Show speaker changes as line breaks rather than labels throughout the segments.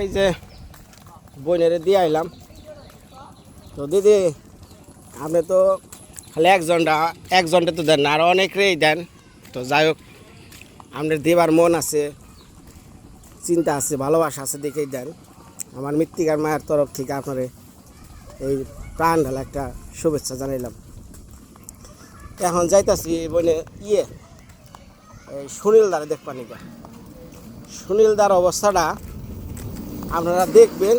এই যে বইনেরে দিয়ে আইলাম। তো দিদি, আপনি তো খালি একজনটা একজনটা তো দেন আর অনেকরেই দেন। তো যাই হোক, আপনার দেবার মন আছে, চিন্তা আছে, ভালোবাসা আছে দেখেই দেন। আমার মৃত্তিকার মায়ের তরফ থেকে আপনার এই প্রাণ ঢালা একটা শুভেচ্ছা জানাইলাম। এখন যাইতাছি বনে ইয়ে সুনীল দ্বারা দেখবানি সুনীল দার অবস্থাটা আপনারা দেখবেন,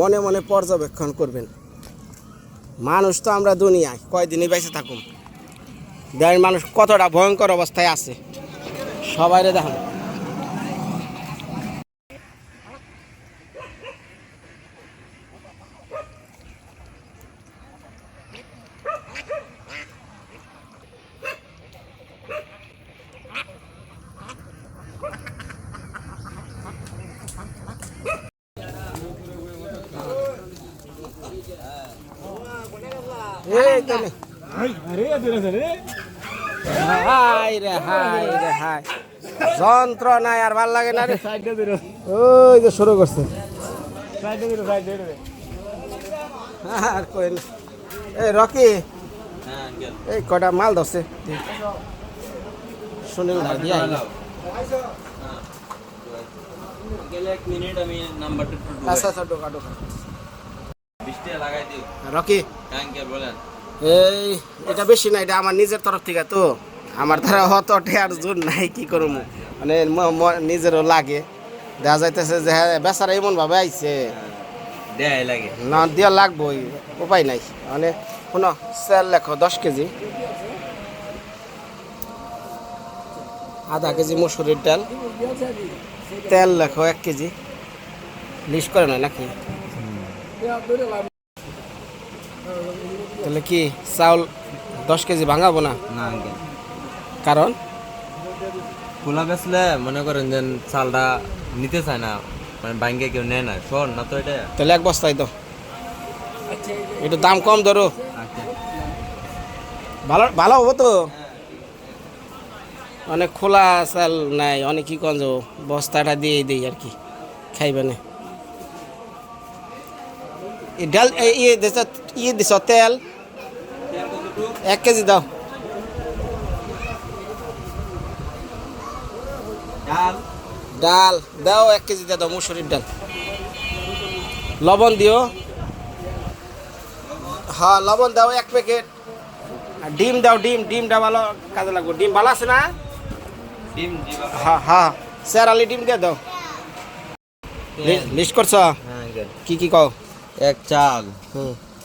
মনে মনে পর্যবেক্ষণ করবেন। মানুষ তো আমরা দুনিয়ায় কয়দিনই বেঁচে থাকুন দেখেন মানুষ কতটা ভয়ঙ্কর অবস্থায় আছে। সবাইরে দেখেন। হাই রে হাই রে হাই যন্ত্রণায় আর ভালো লাগে না রে ওই যে শুরু করছে আর কই এই রকি এই কটা মাল ধরছে দিয়া
ঢুকাই
আচ্ছা আচ্ছা ঢোকা ঢোকা
বিশ টাকা লাগাই দিও
রকি এই এটা বেশি না এটা আমার নিজের তরফ থেকে তো। আমার দ্বারা অত টেয়ার জোর নাই কি করব? মানে নিজেরও লাগে। দেখা যাইতেছে যে হ্যাঁ বেচারা এমন ভাবে আইছে না দিয়া লাগবই উপায় নাই। মানে শুনো সেল লেখো দশ কেজি। আধা কেজি মসুরির ডাল। তেল লেখো এক কেজি। লিস্ট করে নয় নাকি? তাহলে কি চাউল দশ কেজি ভাঙাবো না?
না আঙ্কেল।
কারণ?
খোলা বেচলে মনে করেন যে চালটা নিতে চায় না মানে ব্যাংকে কেউ নেয় না। শোন না তো এটা।
তাহলে এক বস্তায় তো একটু দাম কম ধরো।
আচ্ছা।
ভালো ভালো হব তো? অনেক খোলা চাল নাই অনেক কি কন যাব? বস্তাটা দিয়ে দিই আর কি খাইবে না। ডাল ইয়ে দিছ ইয়ে দিছ তেল। এক কেজি দাও।
ডাল।
ডাল দাও এক কেজি দিয়ে দাও মুসুরির ডাল। লবণ দিও। হ্যাঁ লবণ দাও এক প্যাকেট। ডিম দাও ডিম ডিমটা ভালো কাজে লাগবে। ডিম ভালো আছে না?
ডিম
হ্যাঁ হ্যাঁ। স্যার আলি ডিম দিয়ে দাও। লিস্ট করছ?
হ্যাঁ
কি কি কও?
এক চাল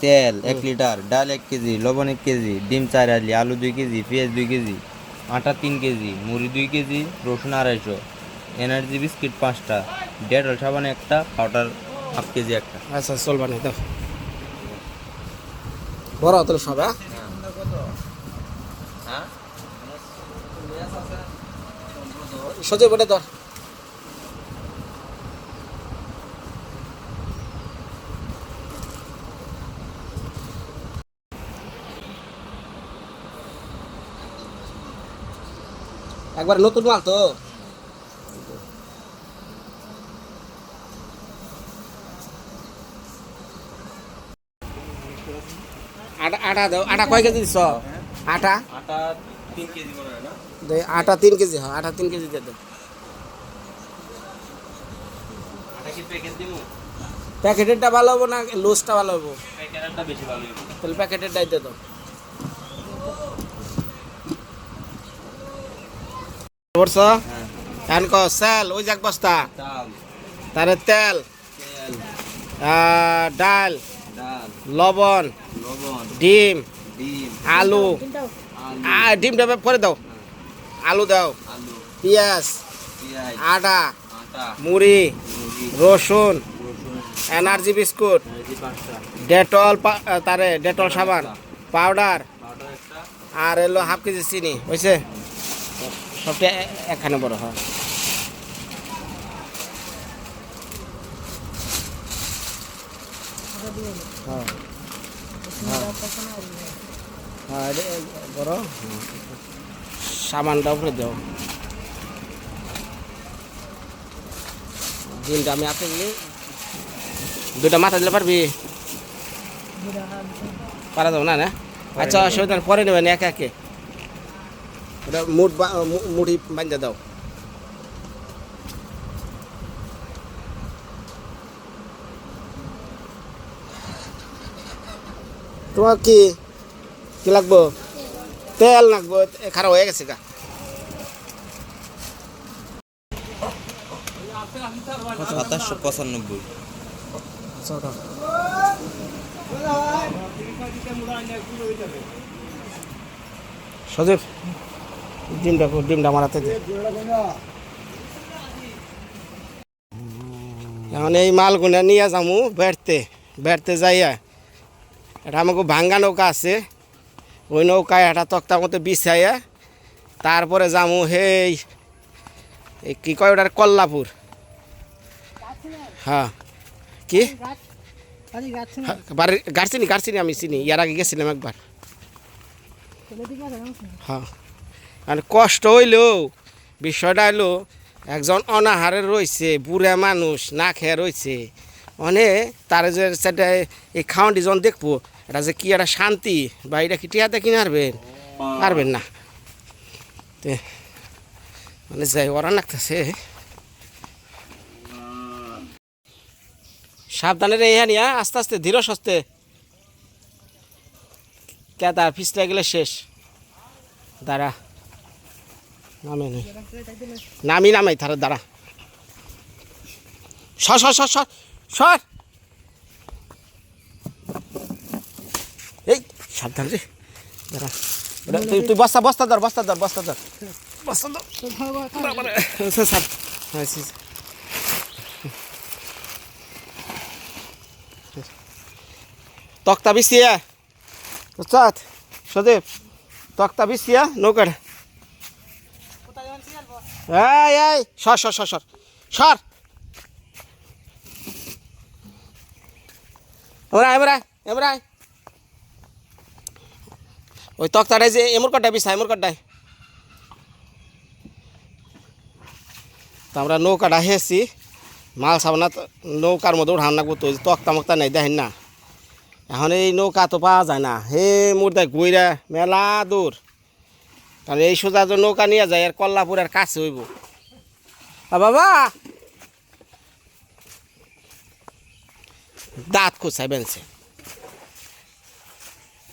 তেল এক লিটার ডাল এক কেজি লবণ এক কেজি ডিম চার আলি আলু দুই কেজি পেঁয়াজ দুই কেজি আটা তিন কেজি মুড়ি দুই কেজি রসুন আড়াইশো এনার্জি বিস্কিট পাঁচটা ডেটল সাবান একটা পাউডার হাফ কেজি একটা।
আচ্ছা চলবা না দাও। বড় হতো সব হ্যাঁ?
হ্যাঁ?
সোজা বলে ধর। একবার নতুন মাল তো। আটা আটা দাও আটা কয় কেজি দিছ? আটা?
আটা তিন কেজি হয়
দে আটা তিন কেজি হ্যাঁ আটা তিন কেজি দিয়ে দাও প্যাকেটেরটা ভালো হব না লুজটা ভালো হব?
প্যাকেটটা বেশি ভালো হবে
তাহলে প্যাকেটেরটাই দিয়ে দাও। করছ
হ্যাঁ
এখন ক সেল ওই যাক বস্তা। তারে তেল। ডাল। লবণ। ডিম।
ডিম।
আলু। আ, ডিমটা পরে দাও। আলু দাও। পেঁয়াজ। আটা মুড়ি। রসুন। Energy biscuit. ডেটল তারে ডেটল সাবান। পাউডার। আর এলো হাফ কেজি চিনি। হয়েছে সবটা একখানে বড় হ্যাঁ। হ্যাঁ। হ্যাঁ। হ্যাঁ বড়। সামানটা উপরে দাও। ডিমটা আমি দিলে দুটা মাথা দিলে পারবি? পারা যাব না না? আচ্ছা অসুবিধা পরে নেবেন একে একে। ওটা মুঠ মুঠি বাঁধতে দাও। তোমার কি কি লাগবো? তেল লাগবো খারাপ হয়ে গেছে গা।
সাতাশশো পঁচানব্বই।
সজীব। ডিমটা ডিমটা এখন এই মালগুনা নিয়ে যামু বেড়তে বেড়তে যাইয়া। এটা আমাকে ভাঙ্গা নৌকা আছে। ওই নৌকায় এটা তক্তা মতো বিছাইয়া তারপরে যামু এই কি কয় ওটার? কল্লাপুর। হ্যাঁ। কি? হ্যাঁ, বাড়ির গাড় চিনি গাড় চিনি আমি চিনি ইয়ার আগে গেছিলাম একবার। হ্যাঁ। আর কষ্ট হইলেও বিষয়টা হইল একজন অনাহারে রয়েছে বুড়া মানুষ না খেয়ে রয়েছে। মানে তার যে সেটা এই খাওয়ানটি যখন দেখব এটা যে কি একটা শান্তি বা এটা কি টিয়াতে কিনে পারবেন পারবেন না। মানে যাই ওরা নাকতেছে সাবধানে রে নিয়া আস্তে আস্তে ধীর সস্তে কে তার পিছলে গেলে শেষ। দাঁড়া। নামে নেই। নামি নামাই তার দাঁড়া। সর সর সর সর সর। এই সাবধান রে দাঁড়া। তুই তুই বস্তা বস্তা ধর বস্তা ধর বস্তা ধর। স্যার, হ্যাঁ। তক্তা বিছিয়া। সদীপ তক্তা বিছিয়া নৌকার এই এই সর সর সর সর সর। এবার আয়, এবার আয়, এবার আয়। ওই যে এমর কটায় বিছা এমর কটায় তো আমরা নৌকাটা হেসি মাল সাবনা নৌকার মধ্যে উঠান না তো তক্তা মক্তা নেই দেখেন না। এখন এই নৌকা তো পাওয়া যায় না। হে মুর্দায় ঘুইরা মেলা দূর। তাহলে এই সোজা তো নৌকা নিয়ে যায় আর কল্লাপুরের কাছে হইব। বাবা! দাঁত খুঁচাই বেনছে।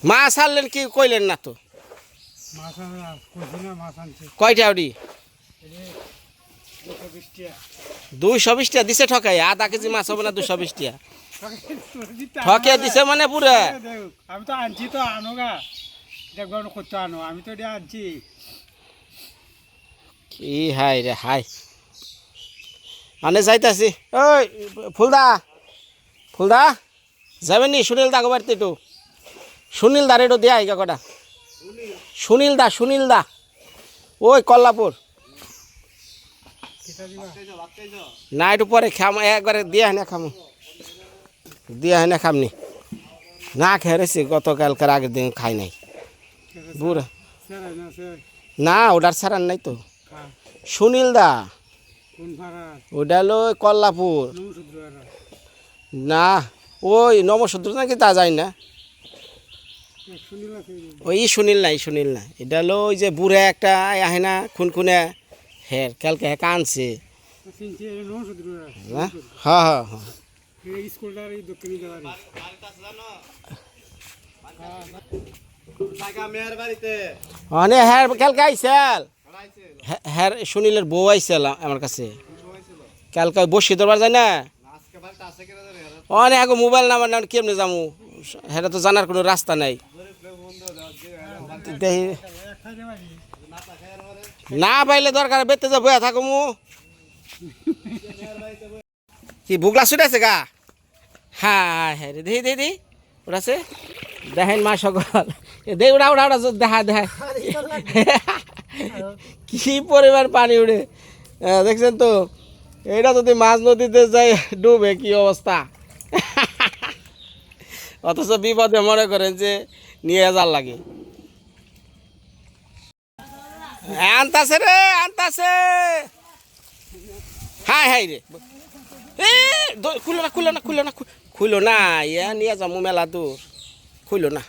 মাছ আনলেন কি কইলেন না তো? কয়টা ওডি দুইশো বিশ টাকা দিছে ঠকাই আধা কেজি মাছ হবে না দুশো বিশ টাকা ঠকে দিছে মানে পুরা।
আমি তো আনছি তো আনো গা দেখবার করতে আনো, আমি তো এটা
কি হাই রে হাই মানে যাইতাছি। ওই, ফুলদা ফুলদা যাবেন নি সুনীল দা বাড়িতে একটু? সুনীল দা রেটু দেয়া আইগা কটা। সুনীল দা সুনীল দা। ওই কল্লাপুর। না, একটু পরে খাম, একবারে দিয়া হয় খামু। দিয়া হয় খামনি। না খেয়ে রয়েছি, গতকালকার আগের দিন খাই নাই। বুড়া।
না
ওটার ছাড়ার নাই তো।
খা
সুনীল দা।
কোন
ওটা হলো ওই কল্লাপুর। না ওই নমসূত্র নাকি তা যায় না। ওই সুনীল না ই সুনীল না এটা হলো ওই যে বুড়ে একটা আহে না খুনখুনে হের কালকে হ্যাঁ? কানছে হ্যাঁ হ্যাঁ। হ্যাঁ
স্কুলটার এই দক্ষিণী দেওয়ারি
মানে হ্যাঁ কালকে আইসাল। হ্যাঁ- হ্যাঁ সুনীলের বউ আইসাল আমার কাছে। কালকে বসি দরবার যায় না? অনেক আগে মোবাইল নাম্বার না কেমনে যামু হ্যাঁ তো জানার কোনো রাস্তা নাই। না পাইলে দরকার বেতে যা বয়া থাকো মু। কি বুগলা ছুটে আছে গা? হ্যাঁ হ্যাঁ রে দেখি দেখি ওটাছে দেখেন মা সকল। দে, উড়া উড়া উড়া দেখা দেখা। কি পরিমাণ পানি উড়ে। দেখছেন তো? এটা যদি মাছ নদীতে যায় ডুবে কি অবস্থা? অথচ বিপদে মনে করেন যে, নিয়ে যার লাগে। আনতাছে রে, আনতাছে। হাই হাই রে। এ খুলো না খুলো না খুলো না খুলো না, ইয়া নিয়ে যাব মেলা দূর খুলো না।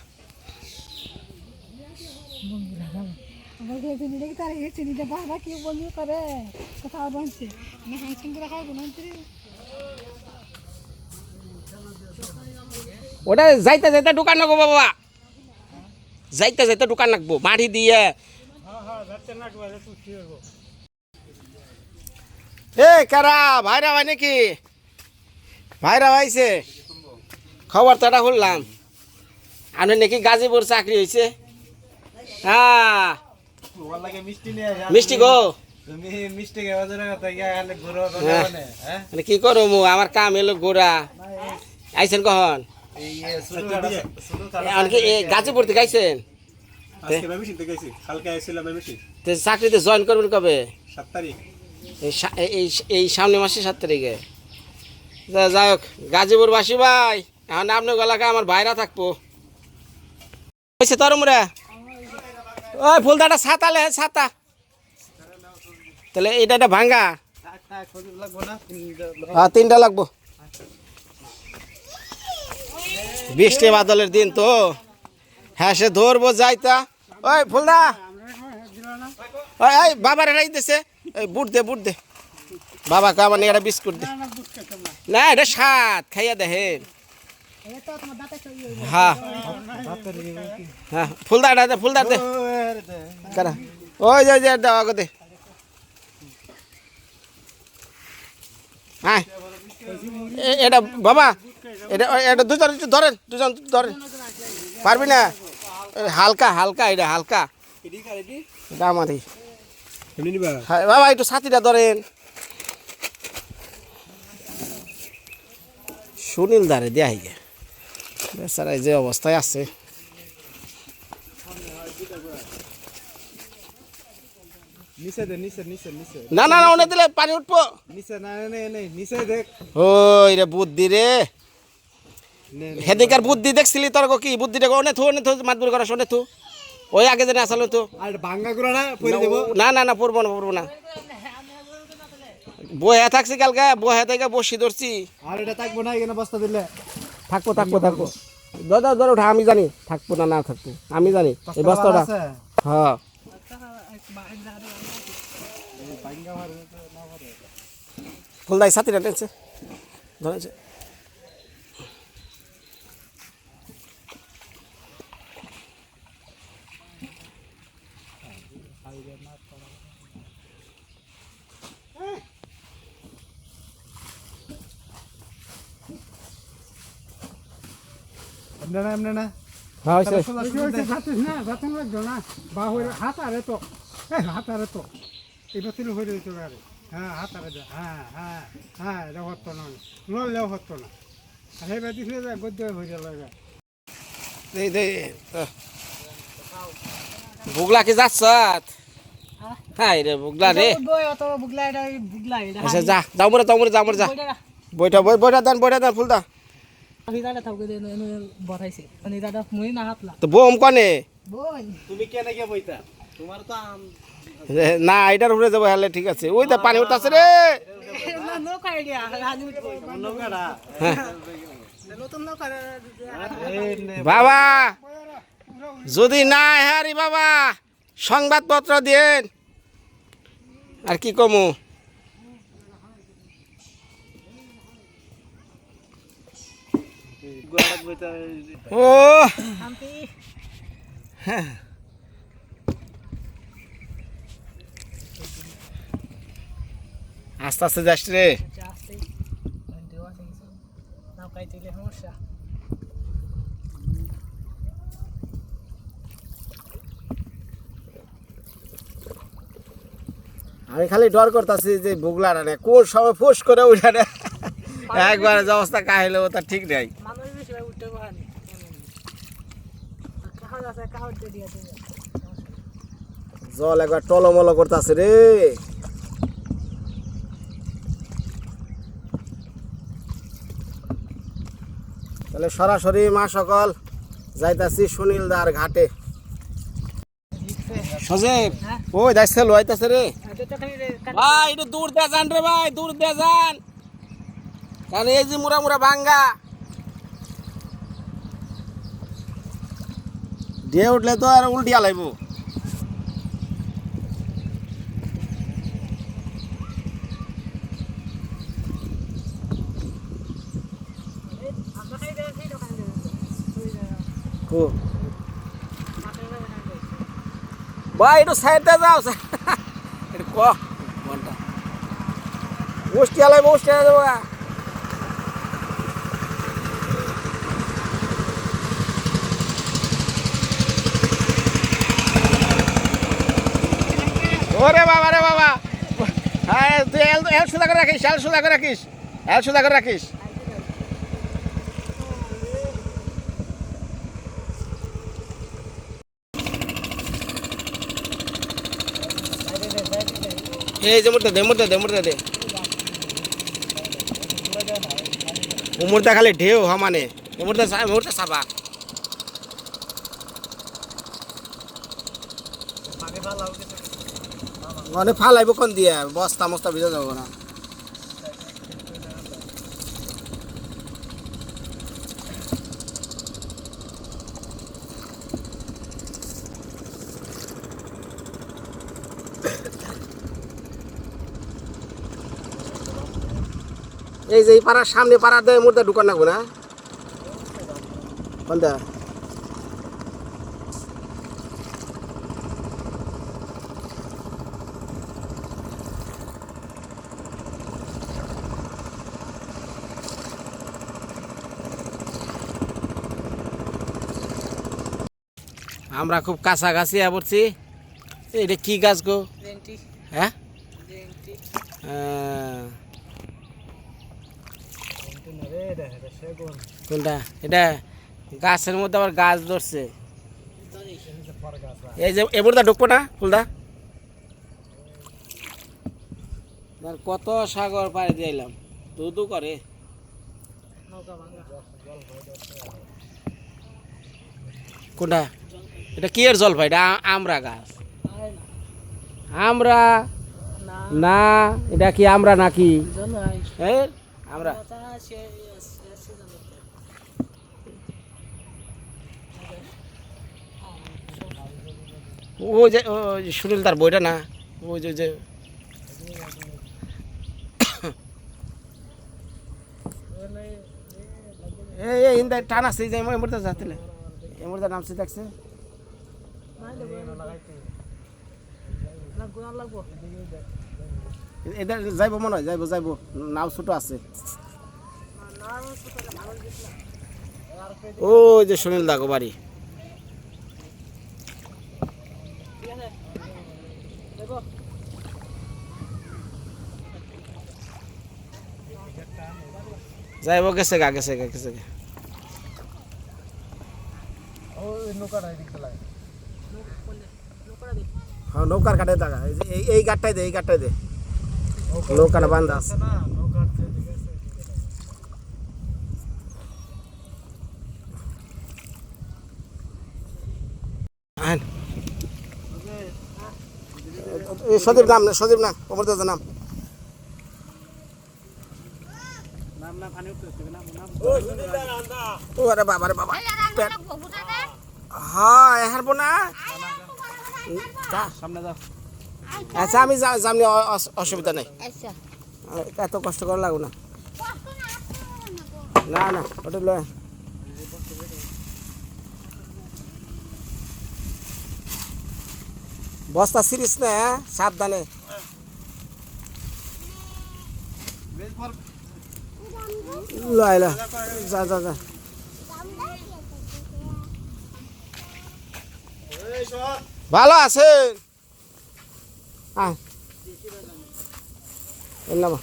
ওটা যাইতে যাইতে দোকান নাকবো বাবা। যাইতে যাইতে দোকান নাকবো মাটি দিয়ে। এ, কারা? ভাইরা ভাই নাকি? ভাইরা ভাইছে খবর তো এটা শুনলাম। আপনি নাকি গাজীপুর চাকরি হয়েছে হ্যাঁ।
মিষ্টি নিয়ে আসা
মিষ্টি গো।
তুমি মিষ্টি খাওয়া জন্য কথা গিয়া খালে ঘুরো
হ্যাঁ।
হ্যাঁ?
মানে কি করো মু? আমার কাম এলো গোড়া। আইছেন কখন?
ছোট
গাজীপুর থেকে আইছেন? তো চাকরিতে জয়েন করবেন কবে?
সাত তারিখ।
এই এই এই সামনে মাসে সাত তারিখে। যাই হোক গাজীপুর গাজীপুরবাসী ভাই। এখন আপনার গলাকে আমার ভাইরা থাকব। হয়েছে তোর মুরা ওই ফুলদাটা ছাতালে ছাতা। তাহলে এটা এটা ভাঙ্গা। হ্যাঁ তিনটা লাগবো। বৃষ্টি বাদলের দিন তো। হ্যাঁ সে ধরবো যাইতা। ওই ফুলদা। ওই বাবার এটাই দিছে এই বুট দে বুট দে। বাবাকে আমার একটা বিস্কুট দে। না, এটা সাত খাইয়া দেখেন। হ্যাঁ। হ্যাঁ ফুলদা দে ফুলদা দে। কারা? ওই যে যে, দাও দে। হ্যাঁ এটা বাবা, এটা দুজন ধরেন দুজন ধরেন। পারবি না? হালকা হালকা, এটা হালকা। এটা আমারই হ্যাঁ বাবা, একটু ছাতিটা ধরেন। সুনীল দারে দেয়া হয়ে বেচারা যে অবস্থায় আছে। না না না ওনে দিলে পানি উঠবো।
নিচে না নে নে নিচে দেখ
ওই রে বুদ্ধি রে। হেদিকার বুদ্ধি দেখছিলি তোর কি বুদ্ধিটা অনে থু থু মাতবুর করা শোনে থু। ওই আগে জানে আসলে তো।
আর ভাঙ্গা গুড়া না পরে দেবো?
না না না পড়ব না পড়ব না। বহে থাকছি কালকে বহে থেকে বসি ধরছি।
আর এটা থাকব না এখানে বস্তা দিলে।
থাকব থাকব থাকব। দাদা ধরো ওঠা আমি জানি। থাকব না না থাকব। আমি জানি। এই বস্তাটা হ্যাঁ। ফুলদাই সাথীরা টেনছে। ধরেছে।
এমনে না
হ্যাঁ
যাচ্ছিস না যাচ্ছেন লাগতো না। বা হয়ে হাত আরে তো। এই হাত আরে তো। এবার তুলে হয়ে হ্যাঁ হাত আরে হ্যাঁ হ্যাঁ হ্যাঁ এটা হতো না। নলেও হতো না। আর এবার দিলে গদ্য হয়ে গেল এবার।
দে দে বুগলা কি যাচ্ছ? হ্যাঁ রে বুগলা রে। আচ্ছা যা যাও মরে যাও মরে যাও মরে যা। বইটা বই বইটা দেন বইটা দেন ফুলদা
আমি
তো বোম কনে
বই।
তুমি কেন কে বইতা? তোমার তো
না এটার উপরে যাব হলে ঠিক আছে। ওই তো পানি উঠতেছে রে বাবা! যদি না হ্যারি বাবা! সংবাদপত্র দিন আর কি কমু? ও। আস্তে আস্তে যাস রে। আমি খালি ডর করতেছি যে বুগলাটা নে কোন সময় ফোস করে উঠে একবার যে অবস্থা কাহিলে ও তার ঠিক নেই
মানুষ বেশি ভাই উঠতে পারেনি কাহর আছে কাহর দিয়ে দিয়ে দিয়ে
জল একবার টলমল করতেছে রে। তাহলে সরাসরি মা সকল যাইতাছি সুনীল দার ঘাটে লইতাছে ভাই দূর দিয়ে যান রে ভাই, দূর কারণ এই যে মুরা মুরা ভাঙ্গা। দিয়ে উঠলে তো আর উল্টিয়া লাগব ভাই, একটু সাইডে যাও একটু ক, মনটা। উষ্টিয়া লাগবে উষ্টিয়া যাব ওরে বাবা রে বাবা। হ্যাঁ তুই এল এল করে রাখিস, এল সুদা করে রাখিস, এল সুদা করে রাখিস। এই যে মুরতে দে দে মুরতে দে। মুরতে খালি ঢেউ হমানে মুরতে মুরতে সাবা। মানে ফালাইব কোন দিয়ে? বস্তা মস্তা ভিজা যাব না। এই যে এই পাড়ার সামনে পাড়া দেয় মুর্দা ঢুকান নাকবো না? কোনটা? আমরা খুব কাছাকাছি পড়ছি এটা কি গাছ গো? হ্যাঁ? কোনটা? এটা গাছের মধ্যে আবার গাছ ধরছে। এই যে এবারটা ঢুকবো না ফুলদা? কত সাগর পাড়ে দিয়ে এলাম। দুদু করে। কোনটা? এটা কি এর জলপাই এটা আমরা গাছ। আমরা না, এটা কি আমরা নাকি? আমরা। ওই যে সুনীল তার বইটা না? ওই যে যে। এই ইন্দা টান আছে যে যাতিলে এই মুহূর্তে নামছে দেখছে এদের যাইব মনে হয়, যাইব যাইব। নাও ছোট আছে। ওই যে সুনীল দাগো বাড়ি। যাইব, গেছে গা গেছে গা গেছে গা। হ্যাঁ নৌকার কাটে দাগা এই এই- এই গাটটাই দে এই গাটটাই দে। নৌকাটা বান্ধা আছে। সদীপ নাম না সদীপ নাম অমর দাদা নাম। ও আরে বাবা রে বাবা। হ্যাঁ হারবো না সামনে যাও আচ্ছা আমি অস- অসুবিধা নেই।
আচ্ছা।
এত কষ্ট করা লাগবে না। না না ওটা লয় বস্তা সিরিস না হ্যাঁ? সাবধানে। লয় লয় যা যা যা। ভালো আছে হ্যাঁ এলাম।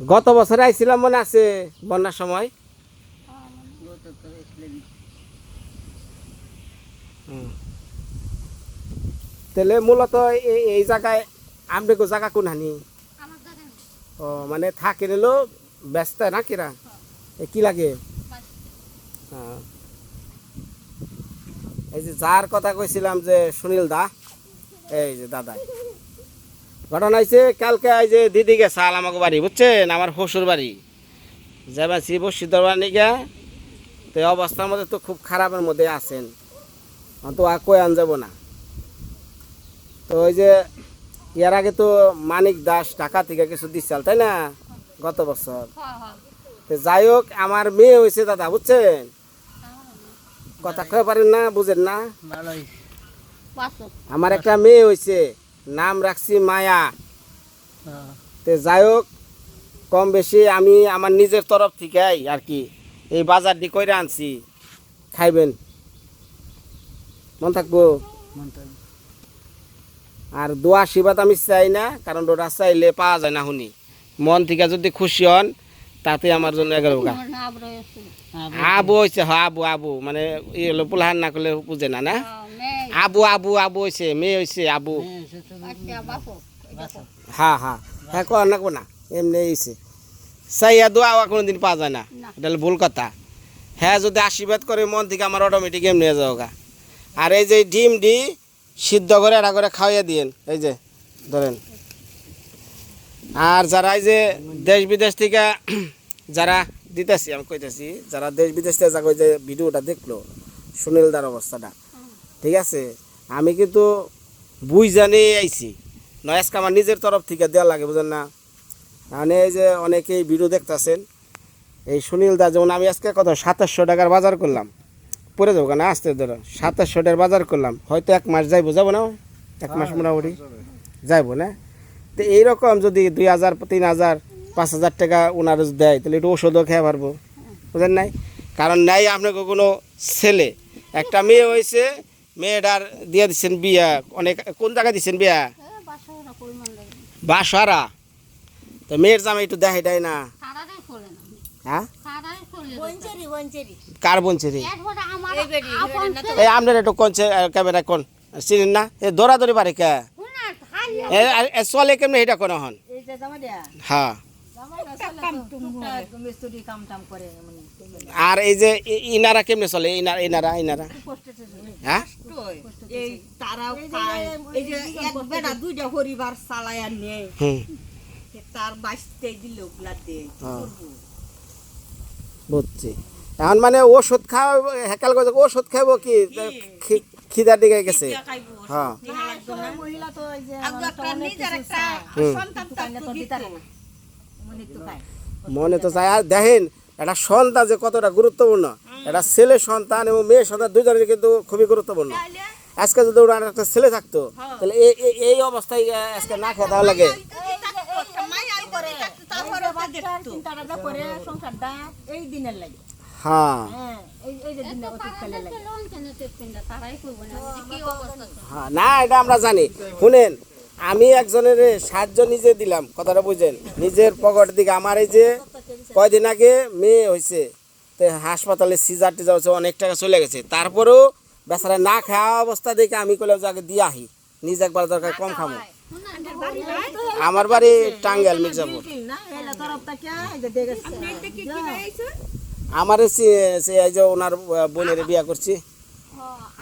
গত বছরে আইছিলাম মনে আছে বন্যার সময় হুম। তো তাহলে মূলত এই এই জায়গায় আমরেগো জায়গা কোন হানি ও মানে থাকে নিলো ব্যস্ত না কিরা? এ কি লাগে? হ্যাঁ। এই যে যার কথা কইছিলাম যে সুনীল দা এই যে দাদা। ঘটনা হয়েছে কালকে এই যে দিদি গেছাল আমাকে বাড়ি বুঝছেন? আমার শ্বশুর বাড়ি। যাবেন সি বসি দরবার তো অবস্থার মধ্যে তো খুব খারাপের মধ্যে আছেন। তো আর কই আন যাব না। তো ওই যে এর আগে তো মানিক দাস ঢাকা থেকে কিছু দিচ্ছাল তাই না? গত বছর।
হ্যাঁ, হ্যাঁ।
তো যাই হোক আমার মেয়ে হয়েছে দাদা বুঝছেন? কথা কয়ে পারেন না বুঝেন না? আমার একটা মেয়ে হয়েছে নাম রাখছি মায়া। তো যাই হোক কম বেশি আমি আমার নিজের তরফ থেকে আর কি এই বাজার দিয়ে কইরা আনছি। খাইবেন। মন থাকব? আর দোয়া আশীর্বাদ আমি চাই না কারণ ওটা চাইলে পাওয়া যায় না শুনি। মন থেকে যদি খুশি হন তাতে আমার জন্য এগারো। আবু হয়েছে হ আবু আবু মানে ই হলো পোলাহান না করলে বুঝে না না? আবু আবু আবু হয়েছে মেয়ে হয়েছে আবু।
আচ্ছা।
হ্যাঁ হ্যাঁ হ্যাঁ কর না কো না এমনি হয়েছে সাইয়া দোয়া কোনো দিন পাওয়া যায় না। এটা হলো ভুল কথা। হ্যাঁ যদি আশীর্বাদ করে মন থেকে আমার অটোমেটিক এমনি হয়ে যাও গা আর এই যে ডিম ডি সিদ্ধ করে এটা করে খাওয়াইয়া দিয়েন, এই যে, ধরেন। আর যারা এই যে দেশ বিদেশ থেকে যারা দিতেছি, আমি কইতেছি, যারা দেশ বিদেশ থেকে যাকে যে ভিডিওটা দেখল, সুনীলদার অবস্থাটা, ঠিক আছে? আমি কিন্তু বুঝ জানি আইছি। নয়, আজকে আমার নিজের তরফ থেকে দেওয়া লাগে, বুঝেন না? মানে এই যে অনেকেই ভিডিও দেখতেছেন, এই সুনীল দা যেমন আমি আজকে কত, সাতাশশো টাকার বাজার করলাম। পরে যাব কেন? আসতে ধরো। সাতাশশো টাকার বাজার করলাম। হয়তো এক মাস যাইবো যাব না? এক মাস মোটামুটি। যাইবো না? তো এইরকম যদি দুই হাজার তিন হাজার পাঁচ হাজার টাকা ওনার দেয় তাহলে একটু ওষুধও খেয়ে পারব। বুঝলেন নাই? কারণ নাই আপনাকে কোনো ছেলে। একটা মেয়ে হয়েছে মেয়েটার দিয়ে দিচ্ছেন বিয়া। অনেক কোন জায়গায় দিচ্ছেন বিয়া। বাসারা তো মেয়ের জামাই একটু দেখাই দেয় না। হ্যাঁ। কার বলছে রে
আমার
এই আপনার একটু কোন ক্যামেরা কোন? চিনেন না? এ দৌড়াদৌড়ি পারে কে? চলে কেমনে? এটা কোনো হন? হ্যাঁ।
মানে
আর এই যে ইনারা কেমনে চলে? ইনারা ইনারা ইনারা। হ্যাঁ?
তার বাঁচতে দিল।
বুঝছি। এখন মানে ওষুধ খাওয়া হেকাল করে ওষুধ খাইবো কি? খিদার দিকে গেছে। হ্যাঁ।
মনে তো
মনে চায়। আর দেখেন একটা সন্তান যে কতটা গুরুত্বপূর্ণ একটা ছেলে সন্তান এবং মেয়ে সন্তান দুজনের কিন্তু খুবই গুরুত্বপূর্ণ। আজকে যদি ওনার একটা ছেলে থাকতো তাহলে এই অবস্থায় আজকে না খেয়ে দেওয়া লাগে।
চিন্তাটা করে সংসারটা এই দিনের লাগে।
হ্যাঁ।
হ্যাঁ
না।
হ্যাঁ না এটা আমরা জানি। শুনেন আমি একজনের সাহায্য নিজে দিলাম কথাটা বুঝেন। নিজের পকেট দিকে। আমার এই যে কয়দিন আগে মেয়ে হয়েছে তো হাসপাতালে সিজার টিজার হচ্ছে অনেক টাকা চলে গেছে। তারপরেও বেচারা না খাওয়া অবস্থা দেখে আমি করলাম যে আগে দিয়ে আহি নিজে একবার দরকার কম খাব আমার বাড়ি টাঙ্গাইল, মির্জাপুর। আমার এই যে ওনার বোনের বিয়ে করছি।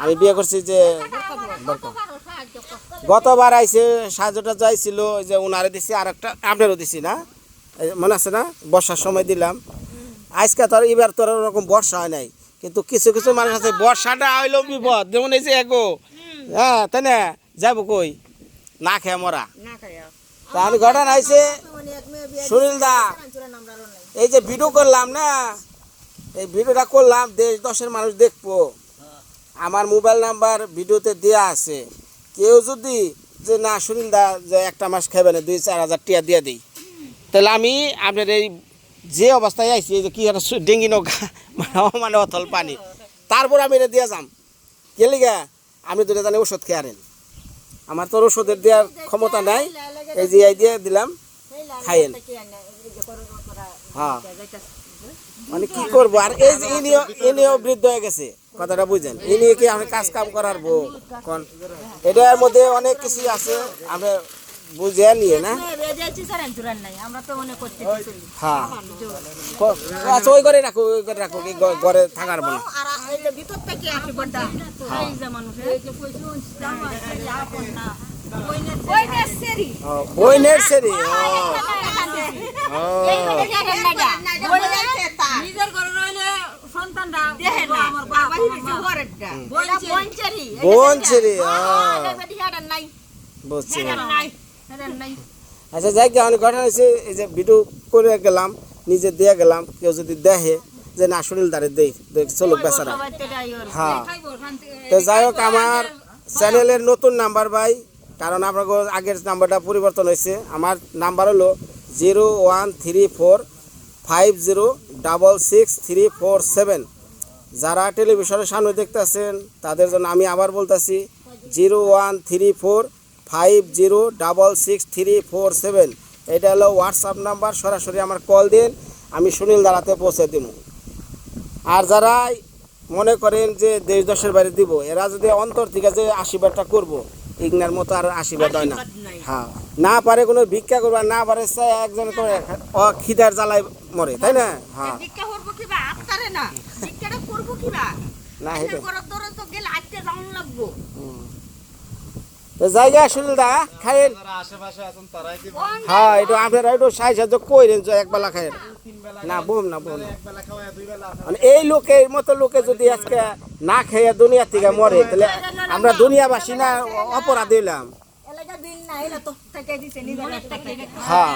আমি বিয়ে করছি যে গতবার আইসে চাইছিল ওই যে উনারে দিছি আর একটা আপনারও দিছি না? মনে আছে না? বর্ষার সময় দিলাম। আজকে তো আর এবার তোর ওরকম বর্ষা হয় নাই। কিন্তু কিছু কিছু মানুষ আছে, বর্ষাটা হইলেও বিপদ। যেমন এই যে এগো। হ্যাঁ তাই না? যাব কই? না খেয়ে মরা। তাহলে ঘটনা আইছে সুনীল দা। এই যে ভিডিও করলাম না এই ভিডিওটা করলাম দেশ দশের মানুষ দেখব। আমার মোবাইল নাম্বার ভিডিওতে দেয়া আছে। কেউ যদি যে না সুনীল দা যে একটা মাস খাবে না দুই চার হাজার টিয়া দিয়ে দিই। তাহলে আমি আপনার এই যে অবস্থায় আইছি এই যে কি একটা ডেঙ্গি নৌকা মানে অথল পানি তারপর আমি এটা দিয়ে যাম। গেলি গা আপনি দুটো জানি ওষুধ খেয়ে আনেন। আমার তো ওষুধের দেওয়ার ক্ষমতা নাই। এই এই দিয়ে দিলাম, খাইয়েন। হ্যাঁ। মানে কি করব? আর এই যে ইনিও ইনিও বৃদ্ধ হয়ে গেছে, কথাটা বুঝেন। ইনি কি আমি কাজ কাম করার কোন? এটার মধ্যে অনেক কিছু আছে, আমরা বুঝে নিয়ে না?
আমরা তো মনে করতে
হ্যাঁ। আচ্ছা ওই ঘরে রাখো ওই ঘরে রাখো ঘরে থাকার বলে।
আর এই যে ভিতর থেকে আসি বড়টা এই যে মানুষ। এই যে কইছো জামা এই আপন না সেরি।
বই নেটসেরি ও
নিজের ঘরে রইলে সন্তানরা আমার বাবা ঘরেরটা বঞ্চেরি
বঞ্চেরি
নাই।
বুঝছি
নাই নাই।
আচ্ছা যাই কি অনেক ঘটনা হয়েছে এই যে ভিডিও করে গেলাম, নিজে দিয়ে গেলাম, কেউ যদি দেখে যে না দাঁড়ে দেই, দেখ, চলুক বেচারা। হ্যাঁ। তো যাই হোক, আমার চ্যানেলের নতুন নাম্বার ভাই, কারণ আপনার আগের নাম্বারটা পরিবর্তন হয়েছে আমার নাম্বার হলো zero one three four five zero double six three four seven. যারা টেলিভিশনের সামনে দেখতেছেন, তাদের জন্য আমি আবার বলতেছি, zero one three four five zero double six three four seven এটা হলো হোয়াটসঅ্যাপ নাম্বার সরাসরি আমার কল দিন আমি সুনীল দাঁড়াতে পৌঁছে দিব। আর যারা মনে করেন যে দেশ দশের বাইরে দিব এরা যদি অন্তর থেকে যে আশীর্বাদটা করব ইগনার মতো আর আশীর্বাদ হয় না। হ্যাঁ না পারে কোনো ভিক্ষা করবে না পারে একজন করে খিদার জ্বালায় মরে তাই না? হ্যাঁ।
আত্মারে না।
না হেঁটে
করার দরে তো গেলে আজকে যাওয়ান লাগবো
তো জায়গা দা হ্যাঁ একটু আপনারা একটু সাহায্য সাহায্য কইরেন যে একবেলা খাইয়েন না বোম না বোম মানে এই লোকের মতো লোকে যদি আজকে না খেয়ে দুনিয়া থেকে মরে তাহলে আমরা দুনিয়াবাসী না অপরাধ হইলাম।
থেকে
হ্যাঁ।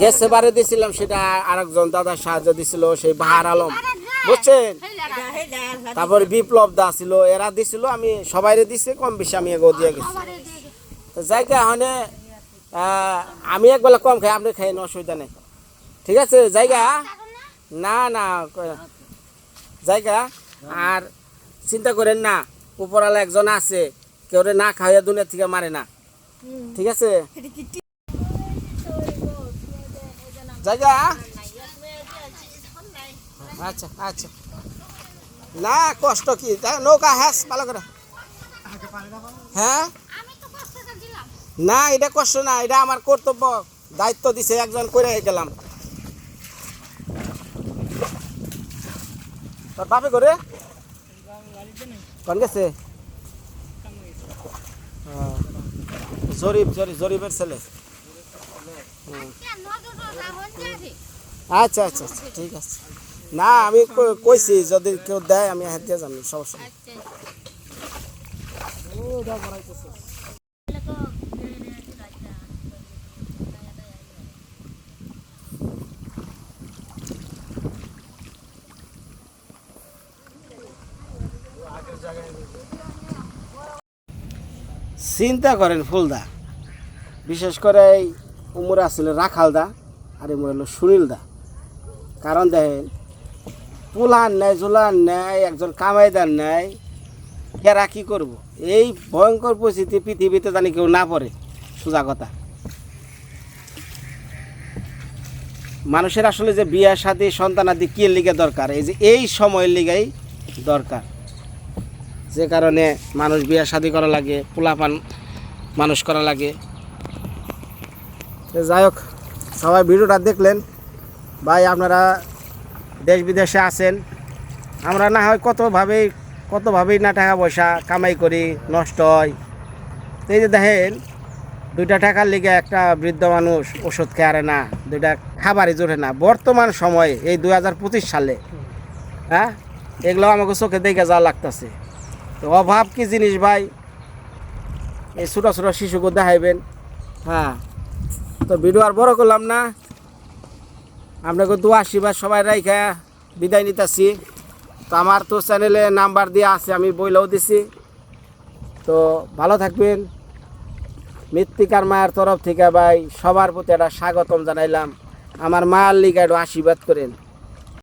গেছে। বারে দিছিলাম সেটা আরেকজন দাদা সাহায্য দিছিল সেই বাহার আলম। বুঝছেন? তারপরে বিপ্লব দা ছিল এরা দিছিল আমি সবাইরে দিছে কম বেশি আমি এগো দিয়ে গেছি। তো জায়গা হনে আমি একবেলা কম খাই আপনি খাইন অসুবিধা নেই। ঠিক আছে জায়গা না? না জায়গা আর চিন্তা করেন না উপরালা একজন আছে কেউ না খাওয়া দুনিয়া থেকে মারে না। ঠিক আছে? জায়গা আচ্ছা আচ্ছা। না কষ্ট কি? নৌকা হ্যাস ভালো করে। হ্যাঁ? না এটা কষ্ট না এটা আমার কর্তব্য। দায়িত্ব দিছে একজন করে গেলাম। তোর বাপে করে কোন গেছে? ও, জরিপ জরিপের ছেলে। আচ্ছা আচ্ছা আচ্ছা ঠিক আছে। না আমি কই- কইছি যদি কেউ দেয় আমি হাত দিয়ে যাব সমস্যা ওটা ভরাইতেছে। চিন্তা করেন ফুলদা। বিশেষ করে এই উমর আসলে রাখালদা আর এমর হলো সুনীলদা। কারণ দেখেন পোলার নেয় জোলার নেয় একজন কামাইদার নেয় এরা কী করব? এই ভয়ঙ্কর পরিস্থিতি পৃথিবীতে জানি কেউ না পড়ে, সোজা কথা। মানুষের আসলে যে বিয়ার সাথে সন্তানাদি কি লিগে দরকার? এই যে এই সময়ের লিগেই দরকার। যে কারণে মানুষ বিয়া শাদি করা লাগে, পোলাপান মানুষ করা লাগে। যাই হোক, সবাই ভিডিওটা দেখলেন। ভাই, আপনারা দেশ বিদেশে আছেন, আমরা না হয় কতভাবেই কতভাবেই না টাকা পয়সা কামাই করি, নষ্ট হয়। এই যে দেখেন, দুইটা টাকার লিগে একটা বৃদ্ধ মানুষ ওষুধ খেয়ারে না, দুইটা খাবারই জোরে না। বর্তমান সময়ে, এই দুই হাজার পঁচিশ সালে হ্যাঁ এগুলো আমাকে চোখে দেখে যাওয়া লাগতেছে। তো অভাব কি জিনিস ভাই? এই ছোটো ছোটো শিশুকে দেখাইবেন। হ্যাঁ তো ভিডিও আর বড় করলাম না। আপনাকে দু আশীর্বাদ সবাই রাইখা বিদায় নিতেছি। তো আমার তো চ্যানেলে নাম্বার দিয়ে আছে, আমি বইলেও দিছি। তো ভালো থাকবেন। মৃত্তিকার মায়ের তরফ থেকে ভাই সবার প্রতি একটা স্বাগতম জানাইলাম। আমার মায়ের লিগে একটু আশীর্বাদ করেন।